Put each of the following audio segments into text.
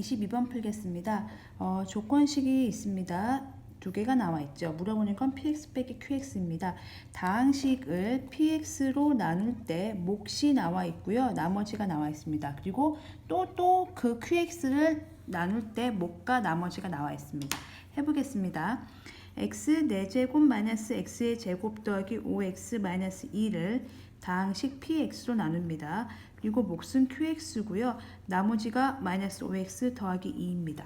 22번 풀겠습니다. 어, 조건식이 있습니다. 두 개가 나와 있죠. 물어보는 건 px 빼기 qx입니다. 다항식을 px로 나눌 때 몫이 나와 있고요. 나머지가 나와 있습니다. 그리고 또 또 그 qx를 나눌 때 몫과 나머지가 나와 있습니다. 해보겠습니다. x 4제곱 마이너스 x의 제곱 더하기 5x 마이너스 2를 다항식 px로 나눕니다. 그리고 몫은 qx고요. 나머지가 마이너스 5x 더하기 2입니다.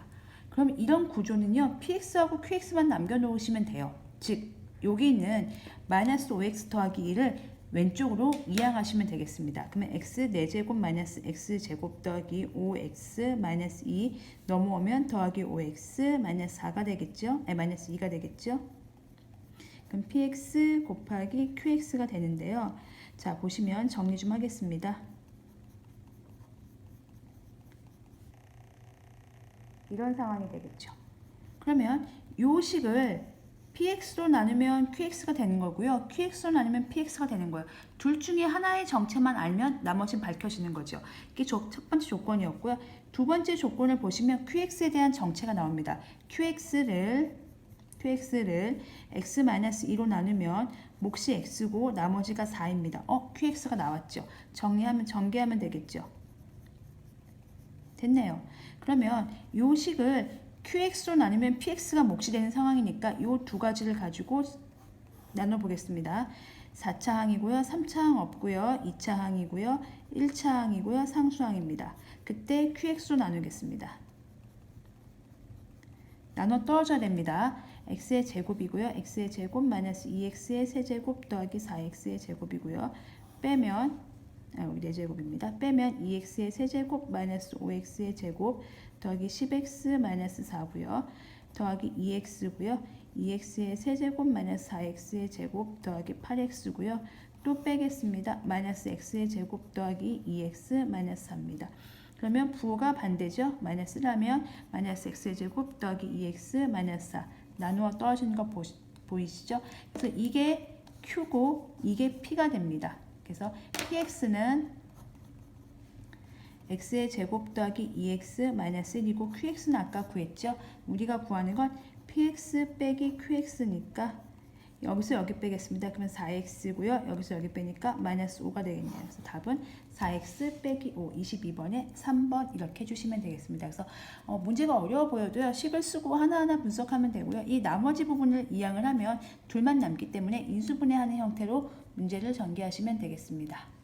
그럼 이런 구조는요. px하고 qx만 남겨놓으시면 돼요. 즉 여기 있는 마이너스 5x 더하기 2를 왼쪽으로 이항하시면 되겠습니다. 그러면 x 4제곱 마이너스 x제곱 더하기 5x 마이너스 2 넘어오면 더하기 5x 마이너스 4가 되겠죠? 아니 마이너스 2가 되겠죠? 그럼 px 곱하기 qx가 되는데요. 자 보시면 정리 좀 하겠습니다. 이런 상황이 되겠죠. 그러면 요 식을 px로 나누면 qx가 되는 거고요. qx로 나누면 px가 되는 거예요. 둘 중에 하나의 정체만 알면 나머지는 밝혀지는 거죠. 이게 조- 첫 번째 조건이었고요. 두 번째 조건을 보시면 qx에 대한 정체가 나옵니다. qx를 qx를 x-2로 나누면 몫이 x고 나머지가 4입니다. 어, qx가 나왔죠. 정리하면 전개하면 되겠죠. 됐네요. 그러면 요 식을 qx로 나누면 px가 몫이 되는 상황이니까 요두 가지를 가지고 나눠 보겠습니다. 4차 항이고요. 3차 항 없고요. 2차 항이고요. 1차 항이고요. 상수항입니다. 그때 qx로 나누겠습니다. 나눠 떨어져야 됩니다. x의 제곱이고요. x의 제곱 마이너스 2x의 세제곱 더하기 4x의 제곱이고요. 빼면 아, 여기 4제곱입니다. 빼면 2x의 세제곱 마이너스 5x의 제곱 더하기 10x 마이너스 4고요. 더하기 2x고요. 2x의 세제곱 마이너스 4x의 제곱 더하기 8x고요. 또 빼겠습니다. 마이너스 x의 제곱 더하기 2x 마이너스 4입니다. 그러면 부호가 반대죠. 마이너스라면 마이너스 x의 제곱 더하기 2x 마이너스 4 나누어 떨어지는 거 보시, 보이시죠? 그래서 이게 q고 이게 p가 됩니다. 그래서 px는 x의 제곱 더하기 2x 마이너스 1이고 qx는 아까 구했죠? 우리가 구하는 건 px 빼기 qx니까 여기서 여기 빼겠습니다. 그러면 4x고요. 여기서 여기 빼니까 마이너스 5가 되겠네요. 그래서 답은 4x 빼기 5, 22번에 3번 이렇게 해주시면 되겠습니다. 그래서 어, 문제가 어려워 보여도요. 식을 쓰고 하나하나 분석하면 되고요. 이 나머지 부분을 이항을 하면 둘만 남기 때문에 인수분해하는 형태로 문제를 전개하시면 되겠습니다.